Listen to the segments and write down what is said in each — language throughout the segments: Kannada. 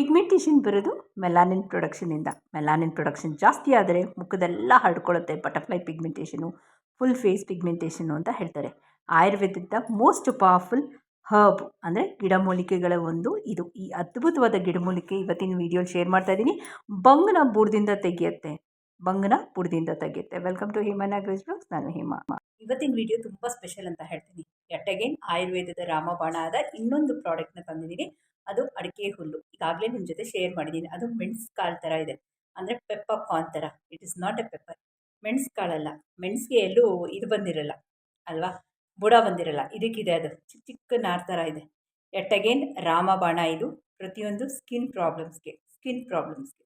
ಪಿಗ್ಮೆಂಟೇಷನ್ ಬರೋದು ಮೆಲಾನಿನ್ ಪ್ರೊಡಕ್ಷನಿಂದ ಮೆಲಾನಿನ್ ಪ್ರೊಡಕ್ಷನ್ ಜಾಸ್ತಿ ಆದರೆ ಮುಖದೆಲ್ಲ ಹರಡ್ಕೊಳ್ಳುತ್ತೆ, butterfly pigmentation, full face pigmentation ಅಂತ ಹೇಳ್ತಾರೆ. ಆಯುರ್ವೇದದ ಮೋಸ್ಟ್ ಪವರ್ಫುಲ್ ಹರ್ಬ್ ಅಂದರೆ ಗಿಡಮೂಲಿಕೆಗಳ ಒಂದು ಇದು. ಈ ಅದ್ಭುತವಾದ ಗಿಡಮೂಲಿಕೆ ಇವತ್ತಿನ ವೀಡಿಯೋಲಿ ಶೇರ್ ಮಾಡ್ತಾ ಇದ್ದೀನಿ. ಬಂಗನ ಬುಡದಿಂದ ತೆಗೆಯುತ್ತೆ. ಬಂಗನ ಬುಡದಿಂದ ತೆಗೆಯುತ್ತೆ. Welcome to Hema Nagaraj blogs. ನಾನು ಹೇಮಾ. ಇವತ್ತಿನ ವಿಡಿಯೋ ತುಂಬ ಸ್ಪೆಷಲ್ ಅಂತ ಹೇಳ್ತೀನಿ. ಯಟ್ ಅಗೇನ್ ಆಯುರ್ವೇದದ ರಾಮಬಾಣ ಆದ ಇನ್ನೊಂದು ಪ್ರಾಡಕ್ಟ್ನ ತಂದಿದ್ದೀನಿ. ಅದು ಅಡಿಕೆ ಹುಲ್ಲು. ಈಗಾಗಲೇ ನಿಮ್ಮ ಜೊತೆ ಶೇರ್ ಮಾಡಿದ್ದೀನಿ ಅದು ಮೆಣಸು ಕಾಳು ಥರ ಇದೆ. ಅಂದರೆ ಪೆಪ್ಪ ಕಾರ್ನ್ ಥರ it is not a pepper ಮೆಣಸು ಕಾಳಲ್ಲ ಮೆಣಸಿಗೆ ಎಲ್ಲೂ ಇದು ಬಂದಿರಲ್ಲ. ಅಲ್ವಾ? ಬುಡ ಬಂದಿರಲ್ಲ. ಇದಕ್ಕಿದೆ ಅದು. ಚಿಕ್ಕ ಚಿಕ್ಕ ನಾರ್ ಥರ ಇದೆ. ಎಟ್ ಅಗೇನ್ ರಾಮಬಾಣ ಇದು. ಪ್ರತಿಯೊಂದು ಸ್ಕಿನ್ ಪ್ರಾಬ್ಲಮ್ಸ್ಗೆ ಸ್ಕಿನ್ ಪ್ರಾಬ್ಲಮ್ಸ್ಗೆ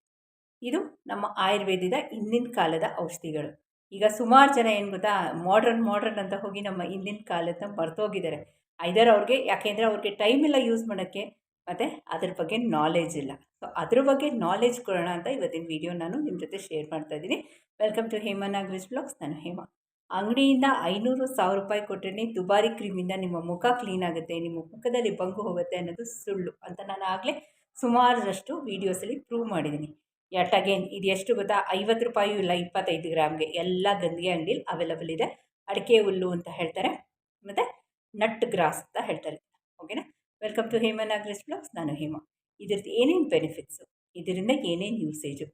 ಇದು ನಮ್ಮ ಆಯುರ್ವೇದದ ಹಿಂದಿನ ಕಾಲದ ಔಷಧಿಗಳು. ಈಗ ಸುಮಾರು ಜನ ಏನು ಗೊತ್ತಾ? ಮಾಡ್ರನ್ ಮಾಡ್ರನ್ ಅಂತ ಹೋಗಿ ನಮ್ಮ ಹಿಂದಿನ ಕಾಲದ ಮರ್ತೋಗಿದ್ದಾರೆ ಐದರ್ ಅವ್ರಿಗೆ, ಯಾಕೆಂದರೆ ಅವ್ರಿಗೆ ಟೈಮ್ ಇಲ್ಲ ಯೂಸ್ ಮಾಡೋಕ್ಕೆ. ಮತ್ತು ಅದ್ರ ಬಗ್ಗೆ ನಾಲೆಜ್ ಇಲ್ಲ. ಸೊ ಅದ್ರ ಬಗ್ಗೆ ನಾಲೆಜ್ ಕೊಡೋಣ ಅಂತ ಇವತ್ತಿನ ವಿಡಿಯೋ ನಾನು ನಿಮ್ಮ ಜೊತೆ ಶೇರ್ ಮಾಡ್ತಾ ಇದ್ದೀನಿ. Welcome to Hema Nagaresh blogs ನಾನು ಹೇಮಾ. ಅಂಗಡಿಯಿಂದ ಐನೂರು ಸಾವಿರ ರೂಪಾಯಿ ಕೊಟ್ಟರೆ ದುಬಾರಿ ಕ್ರೀಮಿಂದ ನಿಮ್ಮ ಮುಖ ಕ್ಲೀನ್ ಆಗುತ್ತೆ, ನಿಮ್ಮ ಮುಖದಲ್ಲಿ ಬಂಗು ಹೋಗುತ್ತೆ ಅನ್ನೋದು ಸುಳ್ಳು ಅಂತ ನಾನು ಆಗಲೇ ಸುಮಾರಷ್ಟು ವೀಡಿಯೋಸಲ್ಲಿ ಪ್ರೂವ್ ಮಾಡಿದ್ದೀನಿ. ಯಟ್ ಅಗೇನ್ ಇದು ಎಷ್ಟು ಗೊತ್ತಾ? ಐವತ್ತು ರೂಪಾಯಿಯೂ ಇಲ್ಲ, ಇಪ್ಪತ್ತೈದು ಗ್ರಾಮ್ಗೆ ಎಲ್ಲ ಗಂದಿಗೆ ಅಂಗಡಿಲಿ ಅವೈಲಬಲ್ ಇದೆ. ಅಡಿಕೆ ಹುಲ್ಲು ಅಂತ ಹೇಳ್ತಾರೆ. ಮತ್ತು ನಟ್ ಗ್ರಾಸ್ ಅಂತ ಹೇಳ್ತಾರೆ. ವೆಲ್ಕಮ್ ಟು ಹೇಮಾ ಆಗ್ರೆಸ್ ಬ್ಲಾಗ್ಸ್ ನಾನು ಹೇಮ ಇದ್ರದ್ದು ಏನೇನು ಬೆನಿಫಿಟ್ಸು ಇದರಿಂದ ಏನೇನು ಯೂಸೇಜು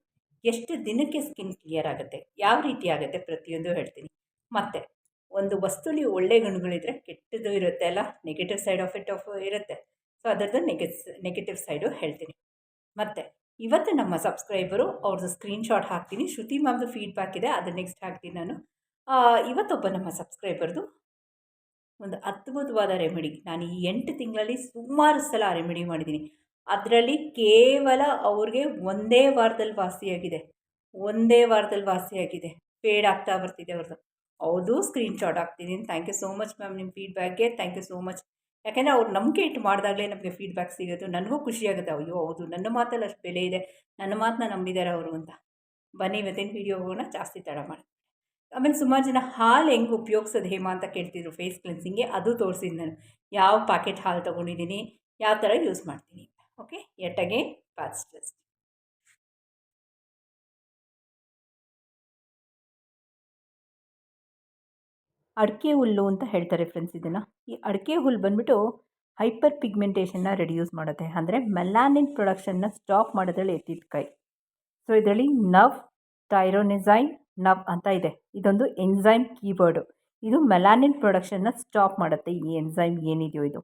ಎಷ್ಟು ದಿನಕ್ಕೆ ಸ್ಕಿನ್ ಕ್ಲಿಯರ್ ಆಗುತ್ತೆ? ಯಾವ ರೀತಿ ಆಗುತ್ತೆ? ಪ್ರತಿಯೊಂದು ಹೇಳ್ತೀನಿ. ಮತ್ತು, ಒಂದು ವಸ್ತುಲಿ ಒಳ್ಳೆ ಗುಣಗಳಿದ್ರೆ ಕೆಟ್ಟದ್ದು ಇರುತ್ತೆ ಅಲ್ಲ? Negative side of it of ಇರುತ್ತೆ. ಸೊ ಅದರದ್ದು ನೆಗೆಸ್ ನೆಗೆಟಿವ್ ಸೈಡು ಹೇಳ್ತೀನಿ. ಮತ್ತು, ಇವತ್ತು ನಮ್ಮ ಸಬ್ಸ್ಕ್ರೈಬರು ಅವ್ರದ್ದು ಸ್ಕ್ರೀನ್ಶಾಟ್ ಹಾಕ್ತೀನಿ. ಶ್ರುತಿ ಮ್ಯಾಮ್ದು ಫೀಡ್ಬ್ಯಾಕ್ ಇದೆ. ಅದು ನೆಕ್ಸ್ಟ್ ಹಾಕ್ತೀನಿ ನಾನು. ಇವತ್ತೊಬ್ಬ ನಮ್ಮ ಸಬ್ಸ್ಕ್ರೈಬರ್ದು ಒಂದು ಅದ್ಭುತವಾದ ರೆಮಿಡಿ. ನಾನು ಈ ಎಂಟು ತಿಂಗಳಲ್ಲಿ ಸುಮಾರು ಸಲ ರೆಮಿಡಿ ಮಾಡಿದ್ದೀನಿ. ಅದರಲ್ಲಿ ಕೇವಲ ಅವ್ರಿಗೆ ಒಂದೇ ವಾರದಲ್ಲಿ ವಾಸಿಯಾಗಿದೆ. ಒಂದೇ ವಾರದಲ್ಲಿ ವಾಸಿಯಾಗಿದೆ. ಫೇಡ್ ಆಗ್ತಾ ಬರ್ತಿದೆ ಅವ್ರದ್ದು. ಹೌದು, ಸ್ಕ್ರೀನ್ಶಾಟ್ ಹಾಕ್ತಿದ್ದೀನಿ thank you so much ma'am ನಿಮ್ಮ ಫೀಡ್ಬ್ಯಾಕ್ಗೆ. Thank you so much. ಯಾಕೆಂದರೆ ಅವ್ರು ನಂಬಿಕೆ ಇಟ್ಟು ಮಾಡಿದಾಗಲೇ ನಮಗೆ ಫೀಡ್ಬ್ಯಾಕ್ ಸಿಗೋದು. ನನಗೂ ಖುಷಿಯಾಗುತ್ತೆ ಅಯ್ಯೋ, ಹೌದು, ನನ್ನ ಮಾತಲ್ಲಿ ಅಷ್ಟು ಬೆಲೆ ಇದೆ. ನನ್ನ ಮಾತನ್ನ ನಂಬಿದ್ದಾರೆ ಅವರು ಅಂತ. ಬನ್ನಿ, ಇವತ್ತಿನ ವೀಡಿಯೋ ಹೋಗೋಣ. ಜಾಸ್ತಿ ತಡ ಮಾಡಿ. ಆಮೇಲೆ ಸುಮಾರು ಜನ ಹಾಲು ಹೆಂಗೆ ಉಪಯೋಗಿಸೋದು ಹೇಮಾ ಅಂತ ಕೇಳ್ತಿದ್ರು ಫೇಸ್ ಕ್ಲೆನ್ಸಿಂಗ್ಗೆ ಅದು ತೋರಿಸಿದ್ದು ನಾನು. ಯಾವ ಪ್ಯಾಕೆಟ್ ಹಾಲು ತೊಗೊಂಡಿದ್ದೀನಿ ಯಾವ ಥರ ಯೂಸ್ ಮಾಡ್ತೀನಿ. ಓಕೆ ಎಟ್ ಅಗೇನ್ ಟೆಸ್ಟ್ ಅಡಿಕೆ ಹುಲ್ಲು ಅಂತ ಹೇಳ್ತಾರೆ ಫ್ರೆಂಡ್ಸ್ ಇದನ್ನು. ಈ ಅಡಿಕೆ ಹುಲ್ಲು ಬಂದ್ಬಿಟ್ಟು ಹೈಪರ್ ಪಿಗ್ಮೆಂಟೇಷನ್ನ ರೆಡ್ಯೂಸ್ ಮಾಡುತ್ತೆ. ಅಂದರೆ ಮೆಲಾನಿನ್ ಪ್ರೊಡಕ್ಷನ್ನ ಸ್ಟಾಪ್ ಮಾಡೋದ್ರಲ್ಲಿ ಎತ್ತಿದ ಕೈ. ಸೊ ಇದರಲ್ಲಿ ನವ್ ಥೈರೋನಿಸೈನ್ ನವ್ ಅಂತ ಇದೆ. ಇದೊಂದು ಎನ್ಝೈಮ್ ಕೀಬೋರ್ಡು. ಇದು ಮೆಲಾನಿನ್ ಪ್ರೊಡಕ್ಷನ್ನ ಸ್ಟಾಪ್ ಮಾಡುತ್ತೆ. ಈ ಎನ್ಝೈಮ್ ಏನಿದೆಯೋ ಇದು.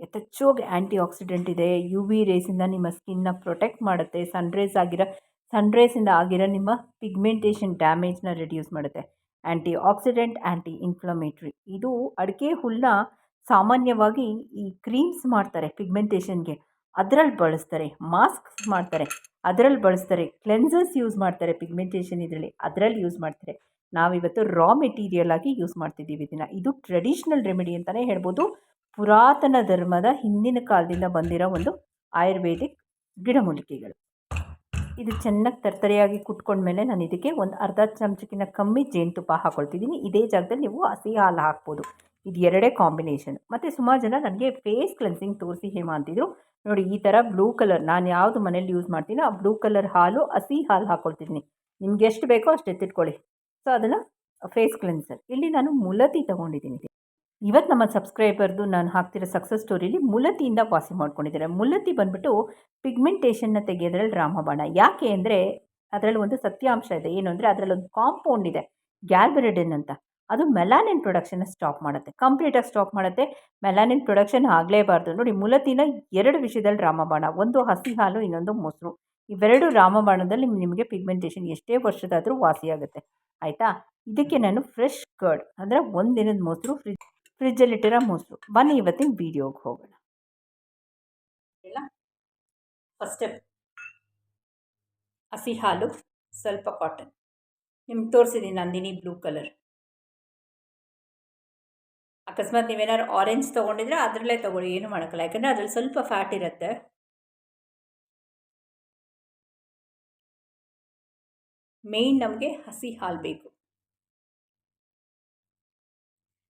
ಯಥೇಚ್ಛವಾಗಿ ಆ್ಯಂಟಿ ಆಕ್ಸಿಡೆಂಟ್ ಇದೆ. ಯು ವಿ ರೇಸಿಂದ ನಿಮ್ಮ ಸ್ಕಿನ್ನ ಪ್ರೊಟೆಕ್ಟ್ ಮಾಡುತ್ತೆ. ಸನ್ರೈಸ್ ಆಗಿರೋ, ಸನ್ರೈಸಿಂದ ಆಗಿರೋ ನಿಮ್ಮ ಪಿಗ್ಮೆಂಟೇಷನ್ ಡ್ಯಾಮೇಜ್ನ ರಿಡ್ಯೂಸ್ ಮಾಡುತ್ತೆ. ಆ್ಯಂಟಿ ಆಕ್ಸಿಡೆಂಟ್ ಆ್ಯಂಟಿ ಇನ್ಫ್ಲಮೇಟ್ರಿ ಇದು ಅಡಿಕೆ ಹುಲ್ಲನ್ನ ಸಾಮಾನ್ಯವಾಗಿ ಈ ಕ್ರೀಮ್ಸ್ ಮಾಡ್ತಾರೆ ಪಿಗ್ಮೆಂಟೇಷನ್ಗೆ. ಅದರಲ್ಲಿ ಬಳಸ್ತಾರೆ ಮಾಸ್ಕ್ಸ್ ಮಾಡ್ತಾರೆ ಅದರಲ್ಲಿ ಬಳಸ್ತಾರೆ, ಕ್ಲೆನ್ಸರ್ಸ್ ಯೂಸ್ ಮಾಡ್ತಾರೆ, ಪಿಗ್ಮೆಂಟೇಷನ್ ಇದರಲ್ಲಿ ಅದರಲ್ಲಿ ಯೂಸ್ ಮಾಡ್ತಾರೆ. ನಾವಿವತ್ತು ರಾ ಮೆಟೀರಿಯಲ್ ಆಗಿ ಯೂಸ್ ಮಾಡ್ತಿದ್ದೀವಿ ಇದನ್ನು. ಇದು ಟ್ರೆಡಿಷ್ನಲ್ ರೆಮಿಡಿ ಅಂತಲೇ ಹೇಳ್ಬೋದು. ಪುರಾತನ ಧರ್ಮದ ಹಿಂದಿನ ಕಾಲದಿಂದ ಬಂದಿರೋ ಒಂದು ಆಯುರ್ವೇದಿಕ್ ಗಿಡಮೂಲಿಕೆಗಳು ಇದು ಚೆನ್ನಾಗಿ ತರ್ತರೆಯಾಗಿ ಕುಟ್ಕೊಂಡ್ಮೇಲೆ ನಾನು ಇದಕ್ಕೆ ಒಂದು ಅರ್ಧ ಚಮಚಕ್ಕಿಂತ ಕಮ್ಮಿ ಜೇನುತುಪ್ಪ ಹಾಕ್ಕೊಳ್ತಿದ್ದೀನಿ ಇದೇ ಜಾಗದಲ್ಲಿ ನೀವು ಹಸಿ ಹಾಲು ಹಾಕ್ಬೋದು. ಇದು ಎರಡೇ ಕಾಂಬಿನೇಷನ್. ಮತ್ತು ಸುಮಾರು ಜನ ನನಗೆ ಫೇಸ್ ಕ್ಲೆನ್ಸಿಂಗ್ ತೋರಿಸಿ ಹೇಮಾ ಅಂತಿದ್ರು. ನೋಡಿ, ಈ ಥರ ಬ್ಲೂ ಕಲರ್ ನಾನು ಯಾವುದು ಮನೇಲಿ ಯೂಸ್ ಮಾಡ್ತೀನೋ ಆ ಬ್ಲೂ ಕಲರ್ ಹಾಲು, ಹಸಿ ಹಾಲು ಹಾಕ್ಕೊಳ್ತಿದ್ದೀನಿ ನಿಮ್ಗೆ ಎಷ್ಟು ಬೇಕೋ ಅಷ್ಟು ಎತ್ತಿಟ್ಕೊಳ್ಳಿ. ಸೊ ಅದನ್ನು ಫೇಸ್ ಕ್ಲೆನ್ಸರ್ ಇಲ್ಲಿ ನಾನು ಮುಲತಿ ತೊಗೊಂಡಿದ್ದೀನಿ. ಇವತ್ತು ನಮ್ಮ ಸಬ್ಸ್ಕ್ರೈಬರ್ದು ನಾನು ಹಾಕ್ತಿರೋ ಸಕ್ಸಸ್ ಸ್ಟೋರಿಲಿ ಮುಲತಿಯಿಂದ ವಾಸಿ ಮಾಡ್ಕೊಂಡಿದ್ದಾರೆ. ಮುಲತಿ ಬಂದ್ಬಿಟ್ಟು ಪಿಗ್ಮೆಂಟೇಷನ್ನ ತೆಗೆಯೋದ್ರಲ್ಲಿ ರಾಮಬಾಣ. ಯಾಕೆ ಅಂದರೆ, ಅದರಲ್ಲಿ ಒಂದು ಸತ್ಯಾಂಶ ಇದೆ. ಏನು ಅಂದರೆ ಅದರಲ್ಲಿ ಒಂದು ಕಾಂಪೌಂಡ್ ಇದೆ. ಗ್ಯಾಲ್ಬೆರಿಡಿನ್ ಅಂತ. ಅದು ಮೆಲಾನಿನ್ ಪ್ರೊಡಕ್ಷನ್ನ ಸ್ಟಾಪ್ ಮಾಡುತ್ತೆ. ಕಂಪ್ಲೀಟಾಗಿ ಸ್ಟಾಪ್ ಮಾಡುತ್ತೆ ಮೆಲಾನಿನ್ ಪ್ರೊಡಕ್ಷನ್ ಆಗಲೇಬಾರ್ದು. ನೋಡಿ, ಮುಲತಿನ ಎರಡು ವಿಷಯದಲ್ಲಿ ರಾಮಬಾಣ, ಒಂದು ಹಸಿ ಹಾಲು, ಇನ್ನೊಂದು ಮೊಸರು. ಇವೆರಡು ರಾಮಬಾಣದಲ್ಲಿ ನಿಮಗೆ ಪಿಗ್ಮೆಂಟೇಷನ್ ಎಷ್ಟೇ ವರ್ಷದಾದರೂ ವಾಸಿಯಾಗುತ್ತೆ. ಆಯಿತಾ? ಇದಕ್ಕೆ ನಾನು ಫ್ರೆಶ್ ಕರ್ಡ್ ಅಂದರೆ ಒಂದಿನದ ದಿನದ ಮೊಸರು ಫ್ರಿಜ್ ಫ್ರಿಜ್ಜಲ್ಲಿಟ್ಟಿರೋ ಮೊಸರು. ಬನ್ನಿ ಇವತ್ತಿನ ವೀಡಿಯೋಗೆ ಹೋಗೋಣ. ಫಸ್ಟ್ ಸ್ಟೆಪ್ ಹಸಿ ಹಾಲು, ಸ್ವಲ್ಪ ಕಾಟನ್ ನಿಮ್ಗೆ ತೋರಿಸಿದ್ದೀನಿ ನಂದಿನಿ ಬ್ಲೂ ಕಲರ್ ಅಕಸ್ಮಾತ್ ನೀವೇನಾದ್ರು ಆರೆಂಜ್ ತೊಗೊಂಡಿದ್ರೆ ಅದರಲ್ಲೇ ತೊಗೊಳ್ಳಿ, ಏನು ಮಾಡೋಕ್ಕಲ್ಲ ಯಾಕಂದರೆ ಅದ್ರಲ್ಲಿ ಸ್ವಲ್ಪ ಫ್ಯಾಟ್ ಇರುತ್ತೆ. ಮೇಯ್ನ್ ನಮಗೆ ಹಸಿ ಹಾಲು ಬೇಕು.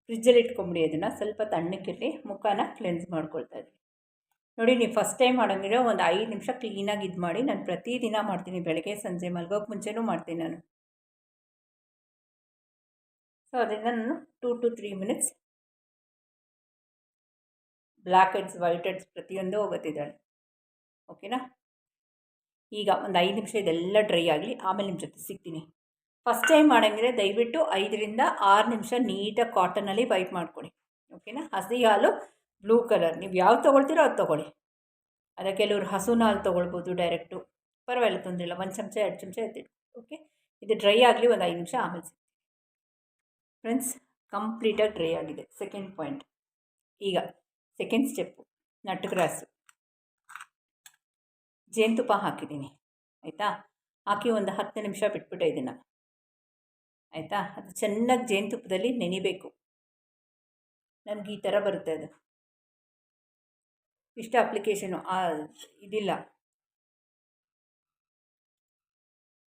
ಫ್ರಿಜ್ಜಲ್ಲಿ ಇಟ್ಕೊಂಬಿಡಿ ಅದನ್ನು. ಸ್ವಲ್ಪ ತಣ್ಣಕ್ಕಿರಲಿ, ಮುಖನ ಕ್ಲೆನ್ಸ್ ಮಾಡ್ಕೊಳ್ತಾ ಇದ್ವಿ ನೋಡಿ, ನೀವು ಫಸ್ಟ್ ಟೈಮ್ ಮಾಡೋಂಗಿದ್ರೆ ಒಂದು ಐದು ನಿಮಿಷ ಕ್ಲೀನಾಗಿ ಇದು ಮಾಡಿ. ನಾನು ಪ್ರತಿದಿನ ಮಾಡ್ತೀನಿ, ಬೆಳಗ್ಗೆ, ಸಂಜೆ ಮಲ್ಗೋಕ್ಕೆ ಮುಂಚೆನೂ ಮಾಡ್ತೀನಿ ನಾನು. ಸೊ ಅದರಿಂದ ನಾನು two to three minutes blackheads whiteheads ಪ್ರತಿಯೊಂದು ಹೋಗುತ್ತಿದ್ದಾಳೆ. ಓಕೆನಾ ಈಗ ಒಂದು ಐದು ನಿಮಿಷ ಇದೆಲ್ಲ ಡ್ರೈ ಆಗಲಿ, ಆಮೇಲೆ ನಿಮ್ಮ ಜೊತೆ ಸಿಗ್ತೀನಿ. ಫಸ್ಟ್ ಟೈಮ್ ಮಾಡೋಂಗಿದ್ರೆ ದಯವಿಟ್ಟು ಐದರಿಂದ ಆರು ನಿಮಿಷ ನೀಟಾಗಿ ಕಾಟನಲ್ಲಿ ವೈಪ್ ಮಾಡ್ಕೊಳ್ಳಿ ಓಕೆನಾ ಹಸಿ ಹಾಲು ಬ್ಲೂ ಕಲರ್ ನೀವು ಯಾವ್ದು ತೊಗೊಳ್ತೀರೋ ಅದು ತೊಗೊಳ್ಳಿ. ಅದಕ್ಕೆ ಕೆಲವರು ಹಸುನ ಹಾಲು ತೊಗೊಳ್ಬೋದು ಡೈರೆಕ್ಟು ಪರವಾಗಿಲ್ಲ, ತೊಂದರೆ ಇಲ್ಲ. ಒಂದು ಚಮಚ, ಎರಡು ಚಮಚ ಎತ್ತಿಟ್ಟು ಓಕೆ ಇದು ಡ್ರೈ ಆಗಲಿ ಒಂದು ಐದು ನಿಮಿಷ ಆಮೇಲೆ ಸಿಗ್ತೀನಿ. ಫ್ರೆಂಡ್ಸ್ ಕಂಪ್ಲೀಟಾಗಿ ಡ್ರೈ ಆಗಿದೆ. ಸೆಕೆಂಡ್ ಪಾಯಿಂಟ್ ಈಗ ಸೆಕೆಂಡ್ ಸ್ಟೆಪ್ಪು ನಟ್ ಗ್ರಾಸು ಜೇನುತುಪ್ಪ ಹಾಕಿದ್ದೀನಿ, ಆಯಿತಾ? ಹಾಕಿ ಒಂದು ಹತ್ತು ನಿಮಿಷ ಬಿಟ್ಬಿಟ್ಟೆ ಇದನ್ನು. ಆಯಿತಾ? ಅದು ಚೆನ್ನಾಗಿ ಜೇನುತುಪ್ಪದಲ್ಲಿ ನೆನಿಬೇಕು. ನನಗೆ ಈ ಥರ ಬರುತ್ತೆ ಅದು. ಇಷ್ಟ ಅಪ್ಲಿಕೇಶನು ಇದಿಲ್ಲ.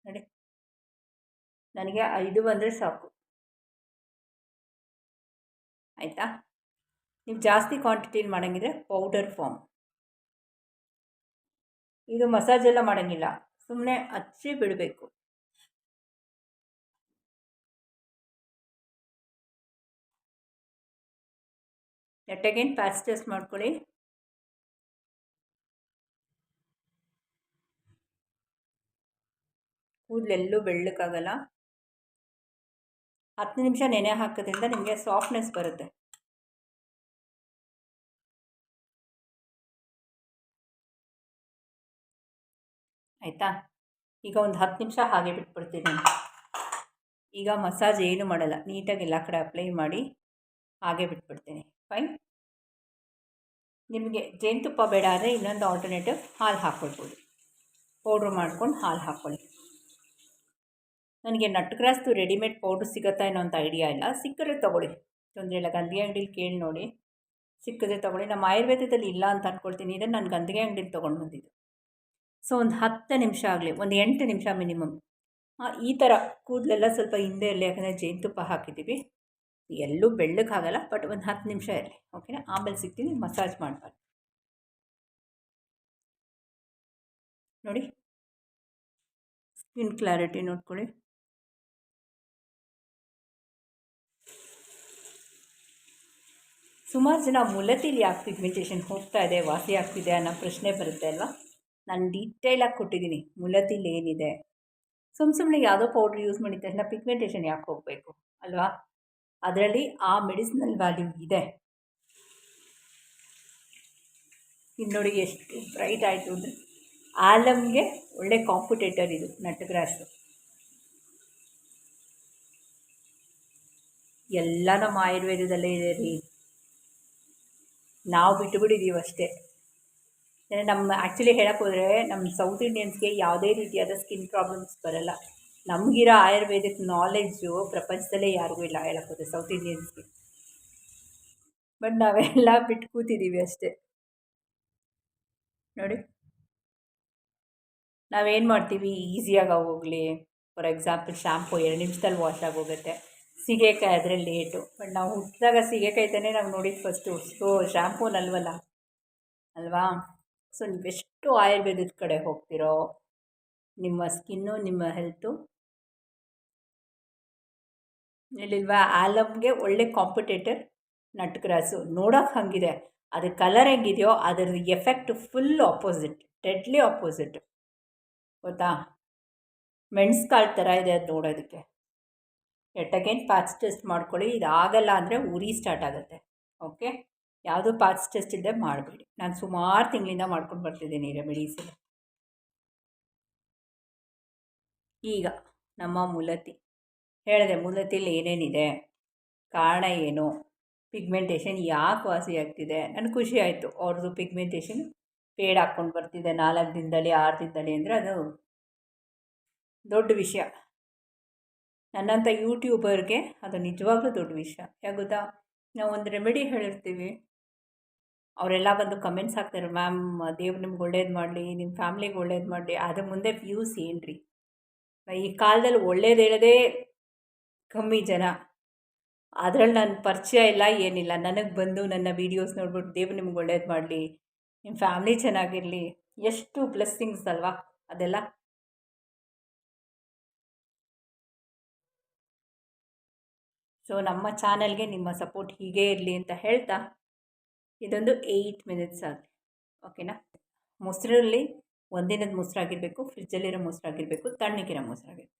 ನೋಡಿ. ನನಗೆ ಐದು ಬಂದರೆ ಸಾಕು. ಆಯಿತಾ? ನೀವು ಜಾಸ್ತಿ ಕ್ವಾಂಟಿಟಿಲಿ ಮಾಡೋಂಗಿದ್ರೆ ಪೌಡರ್ ಫಾರ್ಮ್ ಇದು ಮಸಾಜ್ ಎಲ್ಲ ಮಾಡೋಂಗಿಲ್ಲ ಸುಮ್ಮನೆ ಹಚ್ಚಿ ಬಿಡಬೇಕು. ನೆಟ್ ಅಗೇನ್ ಪ್ಯಾಚ್ ಟೆಸ್ಟ್ ಮಾಡ್ಕೊಳ್ಳಿ. ಕೂದಲೆಲ್ಲೂ ಬೆಳ್ಳಕ್ಕಾಗಲ್ಲ. ಹತ್ತು ನಿಮಿಷ ನೆನೆ ಹಾಕೋದ್ರಿಂದ ನಿಮಗೆ ಸಾಫ್ಟ್ನೆಸ್ ಬರುತ್ತೆ. ಆಯಿತಾ? ಈಗ ಒಂದು ಹತ್ತು ನಿಮಿಷ ಹಾಗೆ ಬಿಟ್ಬಿಡ್ತೀನಿ. ಈಗ ಮಸಾಜ್ ಏನು ಮಾಡಲ್ಲ. ನೀಟಾಗಿ ಎಲ್ಲ ಕಡೆ ಅಪ್ಲೈ ಮಾಡಿ ಹಾಗೆ ಬಿಟ್ಬಿಡ್ತೀನಿ. ಫೈನ್ ನಿಮಗೆ ಜೇನುತುಪ್ಪ ಬೇಡ ಆದರೆ ಇನ್ನೊಂದು ಆಲ್ಟರ್ನೇಟಿವ್ ಹಾಲು ಹಾಕ್ಕೊಳ್ಬೋದು. ಪೌಡ್ರ್ ಮಾಡ್ಕೊಂಡು ಹಾಲು ಹಾಕ್ಕೊಳ್ಳಿ. ನನಗೆ ನಟ್ ರೆಡಿಮೇಡ್ ಪೌಡ್ರ್ ಸಿಗುತ್ತಾ ಏನೋ ಅಂತ ಐಡಿಯಾ ಇಲ್ಲ. ಸಿಕ್ಕರೆ ತೊಗೊಳ್ಳಿ. ತೊಂದರೆ ಇಲ್ಲ. ಗಂದಿಗೆ ಅಂಗಡೀಲಿ ಕೇಳಿ ನೋಡಿ. ಸಿಕ್ಕದೆ ತೊಗೊಳ್ಳಿ. ನಮ್ಮ ಆಯುರ್ವೇದದಲ್ಲಿ ಇಲ್ಲ ಅಂತ ಅಂದ್ಕೊಳ್ತೀನಿ ಇದನ್ನು ನಾನು ಗಂದಿಗೆ ಅಂಗಡಿಲಿ ತೊಗೊಂಡು ಬಂದಿದ್ದು. ಸೊ ಒಂದು ಹತ್ತು ನಿಮಿಷ ಆಗಲಿ, ಒಂದು ಎಂಟು ನಿಮಿಷ ಮಿನಿಮಮ್. ಈ ಥರ ಕೂದಲೆಲ್ಲ ಸ್ವಲ್ಪ ಹಿಂದೆ ಇರಲಿ, ಯಾಕಂದರೆ ಜೇನುತುಪ್ಪ ಹಾಕಿದ್ದೀವಿ. ಎಲ್ಲೂ ಬೆಳ್ಳಕ್ಕಾಗಲ್ಲ ಬಟ್ ಒಂದು ಹತ್ತು ನಿಮಿಷ ಇರಲಿ ಓಕೆನಾ ಆಮೇಲೆ ಸಿಗ್ತೀನಿ, ಮಸಾಜ್ ಮಾಡಬಾರ್ದು. ನೋಡಿ. ಸ್ಕಿನ್ ಕ್ಲಾರಿಟಿ ನೋಡ್ಕೊಳ್ಳಿ. ಸುಮಾರು ಜನ ಮುಲತಿಲಿ ಯಾಕೆ ಪಿಗ್ಮೆಂಟೇಷನ್ ಹೋಗ್ತಾ ಇದೆ, ವಾಸಿ ಆಗ್ತಿದೆ ಅನ್ನೋ ಪ್ರಶ್ನೆ ಬರುತ್ತೆ ಅಲ್ವಾ? ನಾನು ಡೀಟೇಲಾಗಿ ಕೊಟ್ಟಿದ್ದೀನಿ ಮುಲತಿಲಿ ಏನಿದೆ? ಸುಮ್ಮ ಸುಮ್ಮನೆ ಯಾವುದೋ ಪೌಡ್ರ್ ಯೂಸ್ ಮಾಡಿದ ತಕ್ಷಣ ಪಿಗ್ಮೆಂಟೇಷನ್ ಯಾಕೆ ಹೋಗಬೇಕು, ಅಲ್ವಾ? ಅದರಲ್ಲಿ ಆ ಮೆಡಿಸಿನಲ್ ವ್ಯಾಲ್ಯೂ ಇದೆ. ಇನ್ನು ನೋಡಿ ಎಷ್ಟು ಬ್ರೈಟ್ ಆಯಿತು ಅಂದರೆ ಆಲಮ್ಗೆ ಒಳ್ಳೆ ಕಾಂಪಿಟೇಟರ್ ಇದು ನಟಗ್ರಾಸು ಎಲ್ಲ ನಮ್ಮ ಆಯುರ್ವೇದದಲ್ಲೇ ಇದೆ ರೀ. ನಾವು ಬಿಟ್ಟುಬಿಟ್ಟಿದ್ದೀವಿ ಅಷ್ಟೇ. ನಮ್ಮ ಆ್ಯಕ್ಚುಲಿ ಹೇಳಕ್ಕೆ ಹೋದರೆ ನಮ್ಮ ಸೌತ್ ಇಂಡಿಯನ್ಸ್ಗೆ ಯಾವುದೇ ರೀತಿಯಾದ ಸ್ಕಿನ್ ಪ್ರಾಬ್ಲಮ್ಸ್ ಬರಲ್ಲ. ನಮಗಿರೋ ಆಯುರ್ವೇದಿಕ್ ನಾಲೆಡ್ಜು ಪ್ರಪಂಚದಲ್ಲೇ ಯಾರಿಗೂ ಇಲ್ಲ ಹೇಳಕ್ಕೆ ಹೋದರೆ ಸೌತ್ ಇಂಡಿಯನ್ಸ್ಗೆ ಬಟ್ ನಾವೆಲ್ಲ ಬಿಟ್ಟು ಕೂತಿದ್ದೀವಿ ಅಷ್ಟೇ. ನೋಡಿ. ನಾವೇನು ಮಾಡ್ತೀವಿ? ಈಸಿಯಾಗಿ ಹೋಗ್ಲಿ. ಫಾರ್ ಎಕ್ಸಾಂಪಲ್ ಶ್ಯಾಂಪು ಎರಡು ನಿಮಿಷದಲ್ಲಿ ವಾಶ್ ಆಗೋಗುತ್ತೆ ಸೀಗೆಕಾಯಿ ಆದರೆ ಲೇಟು ಬಟ್ ನಾವು ಹುಟ್ಟಿದಾಗ ಸೀಗೆಕಾಯಿ ತಾನೇ ನಾವು ನೋಡಿದ್ದು ಫಸ್ಟು ಸೊ ಶ್ಯಾಂಪೂನಲ್ವಲ್ಲ ಅಲ್ವಾ? ಸೊ, ನೀವೆಷ್ಟು ಆಯುರ್ವೇದದ ಕಡೆ ಹೋಗ್ತಿರೋ, ನಿಮ್ಮ ಸ್ಕಿನ್ನು, ನಿಮ್ಮ ಹೆಲ್ತು? ಇಲ್ಲಿಲ್ವಾ? ಆಲಮ್ಗೆ ಒಳ್ಳೆ ಕಾಂಪಿಟೇಟರ್ ನಟ್ ಗ್ರಾಸು ನೋಡೋಕೆ ಹಾಗಿದೆ. ಅದು ಕಲರ್ ಹೆಂಗಿದೆಯೋ ಅದರ effect full opposite deadly opposite. ಗೊತ್ತಾ? ಮೆಣಸ್ಕಾಳು ಥರ ಇದೆ ಅದು ನೋಡೋದಕ್ಕೆ. ಎಟ್ ಅಗೇನ್ ಪ್ಯಾಚ್ ಟೆಸ್ಟ್ ಮಾಡ್ಕೊಳ್ಳಿ. ಇದು ಆಗಲ್ಲ ಅಂದರೆ ಉರಿ ಸ್ಟಾರ್ಟ್ ಆಗುತ್ತೆ. ಓಕೆ? ಯಾವುದೂ ಪಾಸ್ ಟೆಸ್ಟ್ ಇಲ್ಲದೆ ಮಾಡಬೇಡಿ. ನಾನು ಸುಮಾರು ತಿಂಗಳಿಂದ ಮಾಡ್ಕೊಂಡು ಬರ್ತಿದ್ದೀನಿ ರೆಮಿಡೀಸ್ ಈಗ ನಮ್ಮ ಮುಲತಿ. ಹೇಳಿದೆ ಮುಲತಿಲಿ ಏನೇನಿದೆ? ಕಾರಣ ಏನು? ಪಿಗ್ಮೆಂಟೇಷನ್ ಯಾಕೆ ವಾಸಿ ಆಗ್ತಿದೆ? ನನಗೆ ಖುಷಿ ಆಯಿತು. ಅವ್ರದ್ದು ಪಿಗ್ಮೆಂಟೇಷನ್ ಪೇಡ್ ಹಾಕ್ಕೊಂಡು ಬರ್ತಿದೆ ನಾಲ್ಕು ದಿನದಲ್ಲಿ, ಆರು ದಿನದಲ್ಲಿ ಅಂದರೆ ಅದು ದೊಡ್ಡ ವಿಷಯ. ನನ್ನಂಥ ಯೂಟ್ಯೂಬರ್ಗೆ ಅದು ನಿಜವಾಗ್ಲೂ ದೊಡ್ಡ ವಿಷಯ. ಯಾಕೆ ಗೊತ್ತಾ? ನಾವು ಒಂದು ರೆಮಿಡಿ ಹೇಳಿರ್ತೀವಿ. ಅವರೆಲ್ಲ ಬಂದು ಕಮೆಂಟ್ಸ್ ಹಾಕ್ತಾರೆ ಮ್ಯಾಮ್ ದೇವ್ರು ನಿಮ್ಗೆ ಒಳ್ಳೇದು ಮಾಡಲಿ ನಿಮ್ಮ ಫ್ಯಾಮ್ಲಿಗೆ ಒಳ್ಳೇದು ಮಾಡಲಿ, ಅದ್ರ ಮುಂದೆ ವ್ಯೂಸ್ ಏನು ರೀ ಈ ಕಾಲದಲ್ಲಿ ಒಳ್ಳೇದು ಹೇಳೋದೇ ಕಮ್ಮಿ ಜನ. ಅದರಲ್ಲಿ ನನ್ನ ಪರಿಚಯ ಇಲ್ಲ, ಏನಿಲ್ಲ. ನನಗೆ ಬಂದು ನನ್ನ ವೀಡಿಯೋಸ್ ನೋಡ್ಬಿಟ್ಟು, ದೇವ್ರು ನಿಮ್ಗೆ ಒಳ್ಳೇದು ಮಾಡಲಿ ನಿಮ್ಮ ಫ್ಯಾಮ್ಲಿ ಚೆನ್ನಾಗಿರಲಿ. ಎಷ್ಟು ಬ್ಲೆಸ್ಸಿಂಗ್ಸ್ ಅಲ್ವಾ, ಅದೆಲ್ಲ. ಸೊ ನಮ್ಮ ಚಾನಲ್ಗೆ ನಿಮ್ಮ ಸಪೋರ್ಟ್ ಹೀಗೇ ಇರಲಿ ಅಂತ ಹೇಳ್ತಾ ಇದೊಂದು ಏಯ್ಟ್ ಮಿನಿಟ್ಸ್ ಆಗಲಿ ಓಕೆನಾ ಮೊಸರಲ್ಲಿ ಒಂದಿನದ ಮೊಸರಾಗಿರಬೇಕು ಫ್ರಿಜ್ಜಲ್ಲಿರೋ ಮೊಸರಾಗಿರಬೇಕು ತಣ್ಣಗಿರೋ ಮೊಸರಾಗಿರಬೇಕು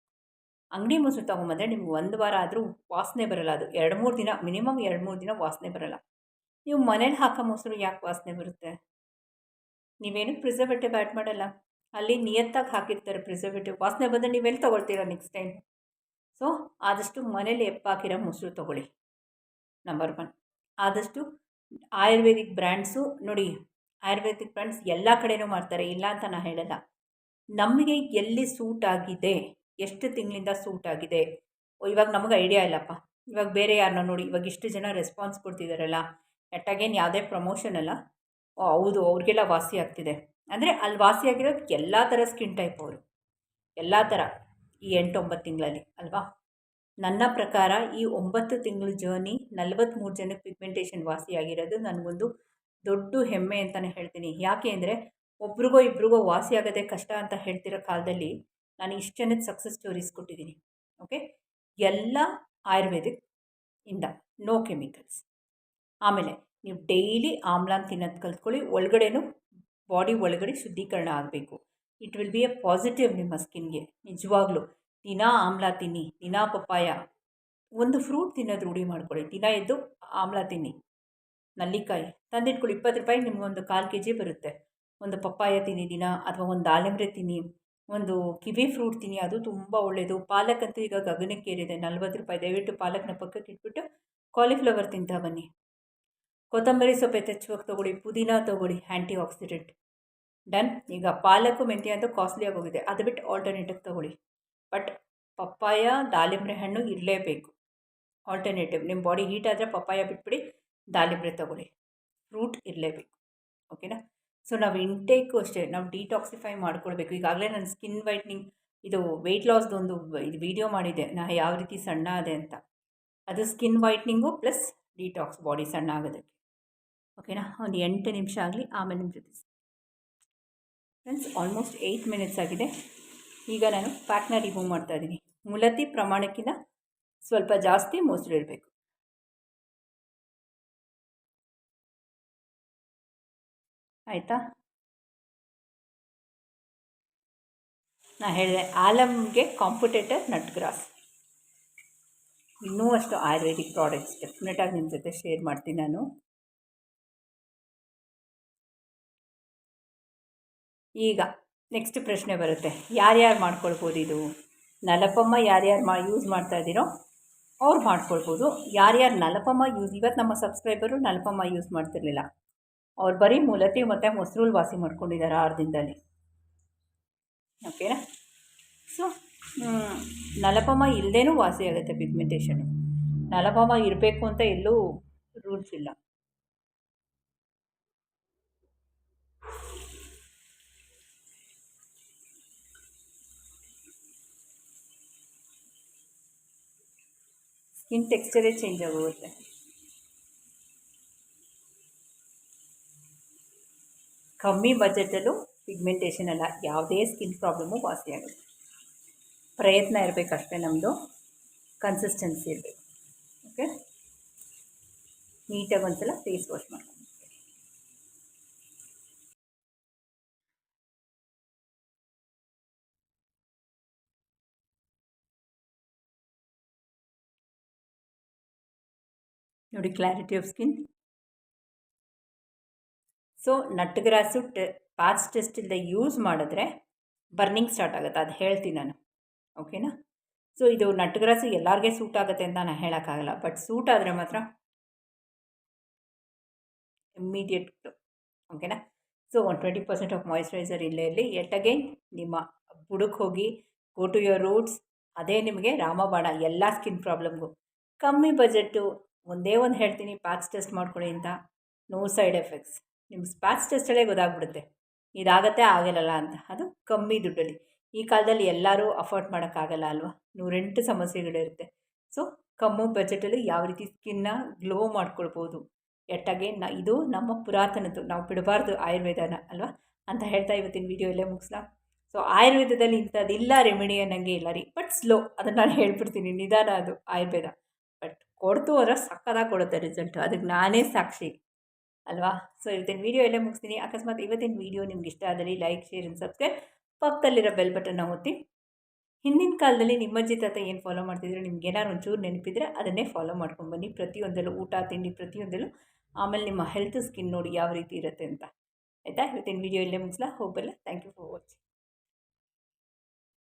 ಅಂಗಡಿ ಮೊಸರು ತೊಗೊಂಬಂದರೆ ನಿಮ್ಗೆ ಒಂದು ವಾರ ಆದರೂ ವಾಸನೆ ಬರಲ್ಲ ಅದು. ಎರಡು ಮೂರು ದಿನ ಮಿನಿಮಮ್ ಎರಡು ಮೂರು ದಿನ ವಾಸನೆ ಬರಲ್ಲ. ನೀವು ಮನೇಲಿ ಹಾಕೋ ಮೊಸರು ಯಾಕೆ ವಾಸನೆ ಬರುತ್ತೆ? ನೀವೇನು ಪ್ರಿಸರ್ವೇಟಿವ್ ಆ್ಯಡ್ ಮಾಡಲ್ಲ. ಅಲ್ಲಿ ನಿಯತ್ತಾಗಿ ಹಾಕಿರ್ತಾರೆ ಪ್ರಿಸರ್ವೇಟಿವ್ ವಾಸನೆ ಬಂದರೆ ನೀವೆಲ್ಲಿ ತೊಗೊಳ್ತೀರಾ ನೆಕ್ಸ್ಟ್ ಟೈಮ್ ಸೊ ಆದಷ್ಟು ಮನೇಲಿ ಎಪ್ಪಾಕಿರೋ ಮೊಸರು ತೊಗೊಳ್ಳಿ. ನಂಬರ್ ಒನ್ ಆದಷ್ಟು ಆಯುರ್ವೇದಿಕ್ ಬ್ರ್ಯಾಂಡ್ಸು ನೋಡಿ, ಆಯುರ್ವೇದಿಕ್ ಬ್ರ್ಯಾಂಡ್ಸ್ ಎಲ್ಲ ಕಡೆನೂ ಮಾಡ್ತಾರೆ, ಇಲ್ಲ ಅಂತ ನಾನು ಹೇಳಲ್ಲ. ನಮಗೆ ಎಲ್ಲಿ ಸೂಟ್ ಆಗಿದೆ, ಎಷ್ಟು ತಿಂಗಳಿಂದ ಸೂಟ್ ಆಗಿದೆ ಇವಾಗ ನಮಗೆ ಐಡಿಯಾ ಇಲ್ಲಪ್ಪ. ಇವಾಗ ಬೇರೆ ಯಾರನ್ನ ನೋಡಿ, ಇವಾಗ ಇಷ್ಟು ಜನ ರೆಸ್ಪಾನ್ಸ್ ಕೊಡ್ತಿದ್ದಾರಲ್ಲ ನೆಟ್ಟಾಗೇನು ಯಾವುದೇ ಪ್ರಮೋಷನ್ ಅಲ್ಲ, ಓ, ಹೌದು, ಅವ್ರಿಗೆಲ್ಲ ವಾಸಿ ಆಗ್ತಿದೆ. ಅಂದರೆ ಅಲ್ಲಿ ವಾಸಿ ಆಗಿರೋದು ಎಲ್ಲ ಥರ ಸ್ಕಿನ್ ಟೈಪ್ ಅವರು. ಎಲ್ಲ ಥರ ಈ ಎಂಟೊಂಬತ್ತು ತಿಂಗಳಲ್ಲಿ, ಅಲ್ವಾ? ನನ್ನ ಪ್ರಕಾರ ಈ ಒಂಬತ್ತು ತಿಂಗಳ ಜರ್ನಿ ನಲವತ್ತ್ಮೂರು ಜನಕ್ಕೆ ಪಿಗ್ಮೆಂಟೇಷನ್ ವಾಸಿಯಾಗಿರೋದು ನನಗೊಂದು ದೊಡ್ಡ ಹೆಮ್ಮೆ ಅಂತಲೇ ಹೇಳ್ತೀನಿ. ಯಾಕೆ ಅಂದರೆ ಒಬ್ರಿಗೋ ಇಬ್ರಿಗೋ ವಾಸಿ ಆಗೋದೇ ಕಷ್ಟ ಅಂತ ಹೇಳ್ತಿರೋ ಕಾಲದಲ್ಲಿ ನಾನು ಇಷ್ಟು ಜನದ ಸಕ್ಸಸ್ ಸ್ಟೋರೀಸ್ ಕೊಟ್ಟಿದ್ದೀನಿ. ಓಕೆ ಎಲ್ಲ ಆಯುರ್ವೇದಿಕ್ ಇಂದ ನೋ ಕೆಮಿಕಲ್ಸ್ ಆಮೇಲೆ ನೀವು ಡೈಲಿ ಆಮ್ಲಾನ್ ತಿನ್ನೋದು ಕಲ್ತ್ಕೊಳ್ಳಿ, ಒಳಗಡೆನೂ ಬಾಡಿ ಒಳಗಡೆ ಶುದ್ಧೀಕರಣ ಆಗಬೇಕು. It will be a positive ನಿಮ್ಮ ಸ್ಕಿನ್ಗೆ ನಿಜವಾಗ್ಲೂ. ದಿನಾ ಆಮ್ಲ ತಿನ್ನಿ ದಿನಾ ಪಪ್ಪಾಯ. ಒಂದು ಫ್ರೂಟ್ ತಿನ್ನೋದು ರೂಢಿ ಮಾಡ್ಕೊಳ್ಳಿ ದಿನ ಎದ್ದು ಆಮ್ಲ ತಿನ್ನಿ. ನಲ್ಲಿಕಾಯಿ. ತಂದಿಟ್ಕೊಳ್ಳಿ ಇಪ್ಪತ್ತು ರೂಪಾಯಿ ನಿಮಗೊಂದು ಕಾಲು ಕೆ ಜಿ ಬರುತ್ತೆ. ಒಂದು ಪಪ್ಪಾಯ ತಿನ್ನಿ ದಿನ ಅಥವಾ ಒಂದು ದಾಳಿಂಬ್ರೆ ತಿನ್ನಿ. ಒಂದು ಕಿವಿ ಫ್ರೂಟ್ ತಿನ್ನಿ, ಅದು ತುಂಬ ಒಳ್ಳೆಯದು ಪಾಲಕ್ ಅಂತೂ ಈಗ ಗಗನಕ್ಕೇರಿದೆ ನಲ್ವತ್ತು ರೂಪಾಯಿ. ದಯವಿಟ್ಟು ಪಾಲಕ್ನ ಪಕ್ಕಕ್ಕೆ ಇಟ್ಬಿಟ್ಟು ಕಾಲಿಫ್ಲವರ್ ತಿಂತಾ ಬನ್ನಿ. ಕೊತ್ತಂಬರಿ ಸೊಪ್ಪು ತೆಚ್ಚುವಾಗ ತೊಗೊಳ್ಳಿ. ಪುದೀನ ತೊಗೊಳ್ಳಿ. ಆ್ಯಂಟಿ ಆಕ್ಸಿಡೆಂಟ್ ಡನ್ ಈಗ ಪಾಲಕು ಮೆಂತ್ಯ ಅಂತೂ ಕಾಸ್ಟ್ಲಿ ಆಗೋಗಿದೆ ಅದು ಬಿಟ್ಟು ಆಲ್ಟರ್ನೇಟಿವ್ ತೊಗೊಳ್ಳಿ. ಬಟ್ ಪಪ್ಪಾಯ ದಾಳಿಂಬ್ರೆ ಹಣ್ಣು ಇರಲೇಬೇಕು. ಆಲ್ಟರ್ನೇಟಿವ್ ನಿಮ್ಮ ಬಾಡಿ ಹೀಟ್ ಆದರೆ ಪಪ್ಪಾಯ ಬಿಟ್ಬಿಡಿ ದಾಳಿಂಬ್ರೆ ತೊಗೊಳ್ಳಿ. ಫ್ರೂಟ್ ಇರಲೇಬೇಕು. ಓಕೆನಾ ಸೊ ನಾವು ಇಂಟೇಕು ಅಷ್ಟೇ, ನಾವು ಡಿಟಾಕ್ಸಿಫೈ ಮಾಡ್ಕೊಳ್ಬೇಕು. ಈಗಾಗಲೇ ನನ್ನ ಸ್ಕಿನ್ ವೈಟ್ನಿಂಗ್ ಇದು ವೆಯ್ಟ್ ಲಾಸ್ದೊಂದು ಇದು ವಿಡಿಯೋ ಮಾಡಿದೆ ನಾ ಯಾವ ರೀತಿ ಸಣ್ಣ ಅದೆ ಅಂತ. ಅದು skin whitening plus detox body ಸಣ್ಣ ಆಗೋದಕ್ಕೆ. ಓಕೆನಾ ಒಂದು ಎಂಟು ನಿಮಿಷ ಆಗಲಿ, ಆಮೇಲೆ ನಿಮ್ಮ ಜೊತೆ. ಫ್ರೆಂಡ್ಸ್ ಆಲ್ಮೋಸ್ಟ್ ಏಯ್ಟ್ ಮಿನಿಟ್ಸ್ ಆಗಿದೆ. ಈಗ ನಾನು ಪ್ಯಾಕ್ನ ರಿಮೂವ್ ಮಾಡ್ತಾ ಇದ್ದೀನಿ. ಮುಲತಿ ಪ್ರಮಾಣಕ್ಕಿಂತ ಸ್ವಲ್ಪ ಜಾಸ್ತಿ ಮೊಸರು ಇರಬೇಕು. ಆಯಿತಾ? ನಾ ಹೇಳಿದೆ, ಆಲಮ್ಗೆ ಕಾಂಪಿಟೇಟರ್ ನಟ್ ಗ್ರಾಸ್. ಇನ್ನೂ ಅಷ್ಟು ಆಯುರ್ವೇದಿಕ್ ಪ್ರಾಡಕ್ಟ್ಸ್ ಡೆಫಿನೆಟಾಗಿ ನಿಮ್ಮ ಜೊತೆ ಶೇರ್ ಮಾಡ್ತೀನಿ ನಾನು. ಈಗ ನೆಕ್ಸ್ಟ್ ಪ್ರಶ್ನೆ ಬರುತ್ತೆ. ಯಾರ್ಯಾರು ಮಾಡ್ಕೊಳ್ಬೋದು ಇದು? ನಲಪಮ್ಮ ಯಾರ್ಯಾರು ಮಾ ಯೂಸ್ ಮಾಡ್ತಾ ಇದ್ದೀರೋ ಅವ್ರು ಮಾಡ್ಕೊಳ್ಬೋದು. ಯಾರ್ಯಾರು ನಲಪಮ್ಮ ಯೂಸ್ ಇವತ್ತು ನಮ್ಮ ಸಬ್ಸ್ಕ್ರೈಬರು ನಲಪಮ್ಮ ಯೂಸ್ ಮಾಡ್ತಿರ್ಲಿಲ್ಲ. ಅವ್ರು ಬರೀ ಮೂಲತಿ ಮತ್ತು ಮೊಸರು ವಾಸಿ ಮಾಡ್ಕೊಂಡಿದ್ದಾರೆ ಆರು ದಿನದಲ್ಲಿ. ಓಕೆನಾ ಸೊ ನಲಪಮ್ಮ ಇಲ್ಲದೇನೂ ವಾಸಿ ಆಗುತ್ತೆ ಪಿಗ್ಮೆಂಟೇಷನ್ ನಲಪಮ್ಮ ಇರಬೇಕು ಅಂತ ಎಲ್ಲೂ ರೂಲ್ಸ್ ಇಲ್ಲ. ಸ್ಕಿನ್ ಟೆಕ್ಸ್ಚರೇ ಚೇಂಜ್ ಆಗೋಗುತ್ತೆ. ಕಮ್ಮಿ ಬಜೆಟಲ್ಲೂ ಪಿಗ್ಮೆಂಟೇಷನ್ ಅಲ್ಲ ಯಾವುದೇ ಸ್ಕಿನ್ ಪ್ರಾಬ್ಲಮ್ಮು ವಾಸಿಯಾಗುತ್ತೆ ಪ್ರಯತ್ನ ಇರಬೇಕಷ್ಟೇ ನಮ್ಮದು ಕನ್ಸಿಸ್ಟೆನ್ಸಿ ಇರಬೇಕು. ಓಕೆ ನೀಟಾಗಿ ಒಂದ್ಸಲ ಫೇಸ್ ವಾಶ್ ಮಾಡ್ಕೊಂಡು ನೋಡಿ clarity of skin so nut grass ಟೆ patch test ಇಲ್ಲದೆ ಯೂಸ್ ಮಾಡಿದ್ರೆ ಬರ್ನಿಂಗ್ ಸ್ಟಾರ್ಟ್ ಆಗುತ್ತೆ. ಅದು ಹೇಳ್ತೀನಿ ನಾನು. ಓಕೆನಾ ಸೊ ಇದು ನಟ್ಗ್ರಾಸು ಎಲ್ಲರಿಗೆ ಸೂಟ್ ಆಗುತ್ತೆ ಅಂತ ನಾನು ಹೇಳೋಕ್ಕಾಗಲ್ಲ. ಬಟ್ ಸೂಟ್ ಆದರೆ ಮಾತ್ರ ಇಮ್ಮಿಡಿಯೇಟ್ ಓಕೆನಾ so one twenty percent of moisturiser ಇಲ್ಲೇ ಇಲ್ಲಿ ಎಟ್ ಅಗೇನ್ ನಿಮ್ಮ ಬುಡಕ್ಕೆ ಹೋಗಿ ಗೋ ಟು ಯುವರ್ ರೂಟ್ಸ್ ಅದೇ ನಿಮಗೆ ರಾಮಬಾಣ ಎಲ್ಲ ಸ್ಕಿನ್ ಪ್ರಾಬ್ಲಮ್ಗೂ ಕಮ್ಮಿ ಬಜೆಟ್ಟು ಒಂದೇ ಒಂದು ಹೇಳ್ತೀನಿ ಪ್ಯಾಚ್ ಟೆಸ್ಟ್ ಮಾಡ್ಕೊಳ್ಳಿ ಅಂತ. ನೋ ಸೈಡ್ ಎಫೆಕ್ಟ್ಸ್ ನಿಮ್ಮ ಸ್ಪ್ಯಾಚ್ ಟೆಸ್ಟಲ್ಲೇ ಗೊತ್ತಾಗ್ಬಿಡುತ್ತೆ. ಇದಾಗತ್ತೆ, ಆಗಿರಲ್ಲ ಅಂತ. ಅದು ಕಮ್ಮಿ ದುಡ್ಡಲ್ಲಿ. ಈ ಕಾಲದಲ್ಲಿ ಎಲ್ಲರೂ ಅಫೋರ್ಡ್ ಮಾಡೋಕ್ಕಾಗಲ್ಲ ಅಲ್ವಾ? ನೂರೆಂಟು ಸಮಸ್ಯೆಗಳಿರುತ್ತೆ. ಸೊ ಕಮ್ಮು ಬಜೆಟಲ್ಲಿ ಯಾವ ರೀತಿ ಸ್ಕಿನ್ನ ಗ್ಲೋ ಮಾಡ್ಕೊಳ್ಬೋದು? ಎಟ್ಟಾಗೆ ನ, ಇದು ನಮ್ಮ ಪುರಾತನದ್ದು. ನಾವು ಬಿಡಬಾರ್ದು ಆಯುರ್ವೇದನ, ಅಲ್ವಾ? ಅಂತ ಹೇಳ್ತಾ ಇವತ್ತಿನ ವಿಡಿಯೋ ಎಲ್ಲೇ ಮುಗಿಸ್ಲಾ ಸೊ ಆಯುರ್ವೇದದಲ್ಲಿ ಇಂಥದ್ದಿಲ್ಲ ರೆಮಿಡಿ ಅನ್ನಂಗೆ ಇಲ್ಲ ರೀ. ಬಟ್ ಸ್ಲೋ ಅದನ್ನು ನಾನು ಹೇಳ್ಬಿಡ್ತೀನಿ. ನಿಧಾನ ಅದು. ಆಯುರ್ವೇದ. ಕೊಡ್ತು ಅಂದರೆ ಸಕ್ಕದಾಗಿ ಕೊಡುತ್ತೆ ರಿಸಲ್ಟು ಅದಕ್ಕೆ ನಾನೇ ಸಾಕ್ಷಿ. ಅಲ್ವಾ? ಸೊ ಇವತ್ತಿನ ವೀಡಿಯೋ ಎಲ್ಲೇ ಮುಗಿಸ್ತೀನಿ. ಅಕಸ್ಮಾತ್ ಇವತ್ತಿನ ವೀಡಿಯೋ ನಿಮ್ಗೆ ಇಷ್ಟ ಆದಲ್ಲಿ ಲೈಕ್ ಶೇರ್ ಆ್ಯಂಡ್ ಸಬ್ಸ್ಕ್ರೈಬ್ ಪಕ್ಕದಲ್ಲಿರೋ ಬೆಲ್ ಬಟನ್ನ ಒತ್ತಿ. ಹಿಂದಿನ ಕಾಲದಲ್ಲಿ ನಿಮ್ಮಜ್ಜಿ ತಾತ ಏನು ಫಾಲೋ ಮಾಡ್ತಿದ್ರು ನಿಮ್ಗೆ ಏನಾದ್ರು ಒಂಚೂರು ನೆನಪಿದ್ರೆ ಅದನ್ನೇ ಫಾಲೋ ಮಾಡ್ಕೊಂಡು ಬನ್ನಿ. ಪ್ರತಿಯೊಂದರಲ್ಲೂ ಊಟ, ತಿಂಡಿ, ಪ್ರತಿಯೊಂದಲ್ಲೂ ಆಮೇಲೆ ನಿಮ್ಮ ಹೆಲ್ತ್ ಸ್ಕಿನ್ ನೋಡಿ ಯಾವ ರೀತಿ ಇರುತ್ತೆ ಅಂತ. ಆಯಿತಾ? ಇವತ್ತಿನ ವೀಡಿಯೋ ಇಲ್ಲೇ ಮುಗಿಸ್ಲಾ? ಹೋಗಲ್ಲ ಥ್ಯಾಂಕ್ ಯು ಫಾರ್ ವಾಚಿಂಗ್